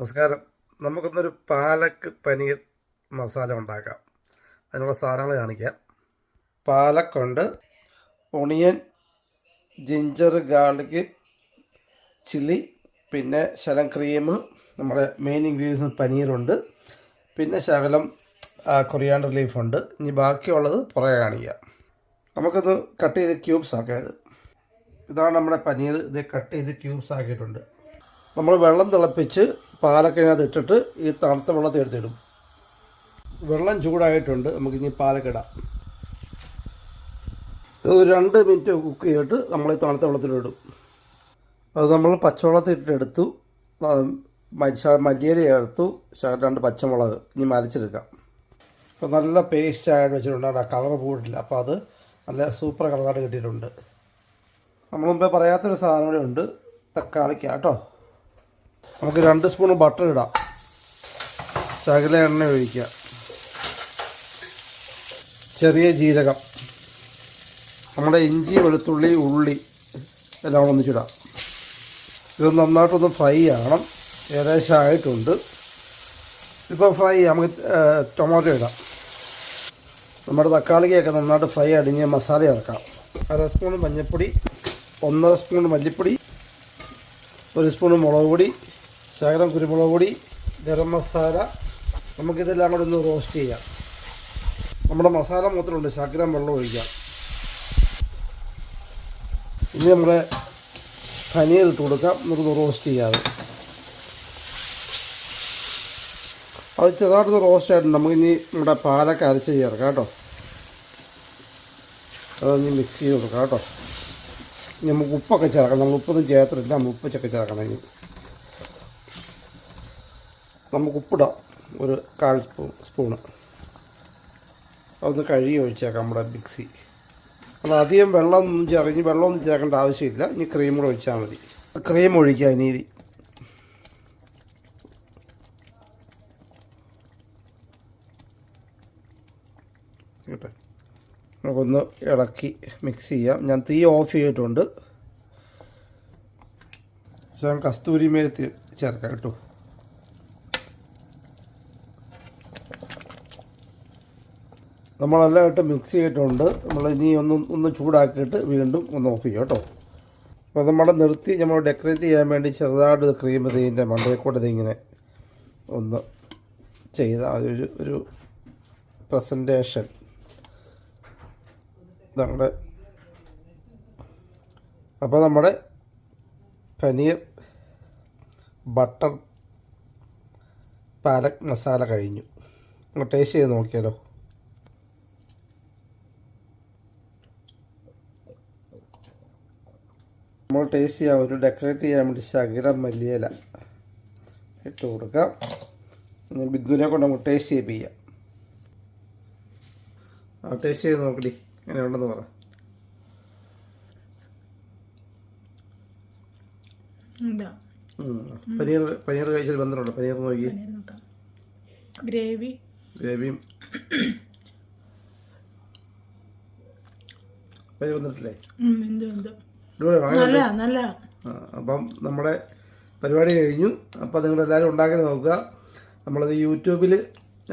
നമസ്കാരം. നമുക്കൊന്നൊരു പാലക്ക് പനീർ മസാല ഉണ്ടാക്കാം. അതിനുള്ള സാധനങ്ങൾ കാണിക്കാം. പാലക്കുണ്ട് ഒണിയൻ ജിഞ്ചർ ഗാർലിക് ചില്ലി പിന്നെ ശലം ക്രീം നമ്മുടെ മെയിൻ ഇൻഗ്രീഡിയൻസ് പനീറുണ്ട്. പിന്നെ ശകലം കൊറിയാണ്ടർ ലീഫുണ്ട് ഇനി ബാക്കിയുള്ളത് പുറകെ കാണിക്കാം. നമുക്കൊന്ന് കട്ട് ചെയ്ത് ക്യൂബ്സ് ആക്കിയത് ഇത്. ഇതാണ് നമ്മുടെ പനീർ. ഇത് കട്ട് ചെയ്ത് ക്യൂബ്സ് ആക്കിയിട്ടുണ്ട്. നമ്മൾ വെള്ളം തിളപ്പിച്ച് പാലൊക്കെ ഇട്ടിട്ട് ഈ തണുത്ത വെള്ളത്തിൽ എടുത്തിടും. വെള്ളം ചൂടായിട്ടുണ്ട്. നമുക്ക് ഇനി പാലൊക്കെ ഇടാം. ഇത് ഒരു രണ്ട് മിനിറ്റ് കുക്ക് ചെയ്തിട്ട് നമ്മൾ ഈ തണുത്ത വെള്ളത്തിലിടും അത് നമ്മൾ പച്ചവെള്ളത്തിൽ ഇട്ടെടുത്തു മല്ലിയില എടുത്തു രണ്ട് പച്ചമുളക് ഇനി മരച്ചെടുക്കാം അപ്പോൾ നല്ല പേസ്റ്റ് ആയിട്ട് വെച്ചിട്ടുണ്ട്. കളർ പോയിട്ടില്ല. അപ്പോൾ അത് നല്ല സൂപ്പർ കളറായിട്ട് കിട്ടിയിട്ടുണ്ട്. നമ്മൾ മുമ്പേ പറയാത്തൊരു സാധനം കൂടെ ഉണ്ട്. തക്കാളിക്ക കേട്ടോ. നമുക്ക് രണ്ട് സ്പൂൺ ബട്ടർ ഇടാം. ശകല എണ്ണ ഒഴിക്കുക. ചെറിയ ജീരകം. നമ്മുടെ ഇഞ്ചി വെളുത്തുള്ളി ഉള്ളി എല്ലാം ഒന്നിച്ചിടാം. ഇത് നന്നായിട്ടൊന്ന് ഫ്രൈ ആകണം ഏകദേശം ആയിട്ടുണ്ട്. ഇപ്പോൾ ഫ്രൈ നമുക്ക് ടൊമാറ്റോ ഇടാം. നമ്മുടെ തക്കാളിക്കൊക്കെ നന്നായിട്ട് ഫ്രൈ അടിഞ്ഞ് മസാല ചേർക്കാം അര സ്പൂൺ മഞ്ഞൾപ്പൊടി ഒന്നര സ്പൂൺ മല്ലിപ്പൊടി ഒരു സ്പൂൺ മുളക് പൊടി ശകലം കുരുമുളക് പൊടി ഗരം മസാല. നമുക്കിതെല്ലാം കൂടെ ഒന്ന് റോസ്റ്റ് ചെയ്യാം. നമ്മുടെ മസാല മൊത്തത്തിലുണ്ട്. ശകലം വെള്ളം ഒഴിക്കാം. ഇനി നമ്മുടെ പനീർ ഇട്ട് കൊടുക്കാം. നമുക്കൊന്ന് റോസ്റ്റ് ചെയ്യാതെ അത് ചെറുതായിട്ടൊന്ന് റോസ്റ്റ് ആയിട്ടുണ്ട്. നമുക്കിനി നമ്മുടെ പാലൊക്കെ അരച്ച് ചേർക്കാം കേട്ടോ. അതൊന്ന് മിക്സ് ചെയ്ത് കൊടുക്കാം കേട്ടോ. നമുക്ക് ഉപ്പൊക്കെ ചേർക്കണം. നമ്മൾ ഉപ്പൊന്നും ചേർത്തിട്ടില്ല. നമ്മൾ ഉപ്പൊക്കെ ചേർക്കണം ഇനി. നമുക്ക് ഉപ്പിടാം. ഒരു കാൽ സ്പൂൺ സ്പൂണ്. അതൊന്ന് കഴുകി ഒഴിച്ചേക്കാം നമ്മുടെ മിക്സി. അത് അധികം വെള്ളം ഒന്നും ചേർക്ക ഇനി വെള്ളമൊന്നും ചേർക്കേണ്ട ആവശ്യമില്ല. ഇനി ക്രീം കൂടെ ഒഴിച്ചാൽ മതി. ക്രീം ഒഴിക്കുക ഇത്. കേട്ടോ നമുക്കൊന്ന് ഇളക്കി മിക്സ് ചെയ്യാം. ഞാൻ തീ ഓഫ് ചെയ്തിട്ടുണ്ട്. ഞാൻ കസ്തൂരി തീ ചേർക്കാം കേട്ടോ. നമ്മളെല്ലാം ഇട്ട് മിക്സ് ചെയ്തിട്ടുണ്ട്. നമ്മൾ ഇനി ഒന്ന് ഒന്ന് ചൂടാക്കിയിട്ട് വീണ്ടും ഒന്ന് ഓഫ് ചെയ്യാം കേട്ടോ. അപ്പോൾ നമ്മൾ നിർത്തി നമ്മൾ ഡെക്കറേറ്റ് ചെയ്യാൻ വേണ്ടി ചെറുതായിട്ട് ക്രീം ഇതിന്റെ മണ്ടയെക്കൂടെ കൂടെ ഇതിങ്ങനെ ഒന്ന് ചെയ്ത ഒരു ഒരു പ്രസന്റേഷൻ നമ്മുടെ അപ്പോൾ നമ്മുടെ പനീർ ബട്ടർ പാലക് മസാല കഴിഞ്ഞു. ഒന്ന് ടേസ്റ്റ് ചെയ്ത് നോക്കിയാലോ? നമ്മൾ ടേസ്റ്റ് ചെയ്യാൻ ഒരു ഡെക്കറേറ്റ് ചെയ്യാൻ വേണ്ടി ശകലം മല്ലിയില ഇട്ട് കൊടുക്കാം. ബിന്ദുവിനെ കൊണ്ട് നമുക്ക് ടേസ്റ്റ് ചെയ്യിപ്പിക്കാം. ആ ടേസ്റ്റ് ചെയ്ത് നോക്കടി എങ്ങനെ ഉണ്ടെന്ന് പറ. പനീർ പനീർ കഴിച്ചൊരു ബന്ധമുണ്ടോ? പനീർ നോക്കി. ഗ്രേവി. ഗ്രേവിയും പനീർ വന്നിട്ടില്ലേ? നല്ല നല്ല അപ്പം നമ്മുടെ പരിപാടി കഴിഞ്ഞു. അപ്പം നിങ്ങളെല്ലാവരും ഉണ്ടാക്കി നോക്കുക. നമ്മളത് യൂട്യൂബിൽ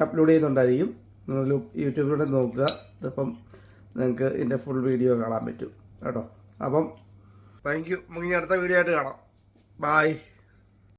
അപ്ലോഡ് ചെയ്യുന്നുണ്ടായിരിക്കും. നിങ്ങൾ യൂട്യൂബിലൂടെ നോക്കുക. ഇതിപ്പം നിങ്ങൾക്ക് ഇതിന്റെ ഫുൾ വീഡിയോ കാണാൻ പറ്റും. കേട്ടോ? അപ്പം താങ്ക് യു നമുക്ക് ഇനി അടുത്ത വീഡിയോ ആയിട്ട് കാണാം. ബായ്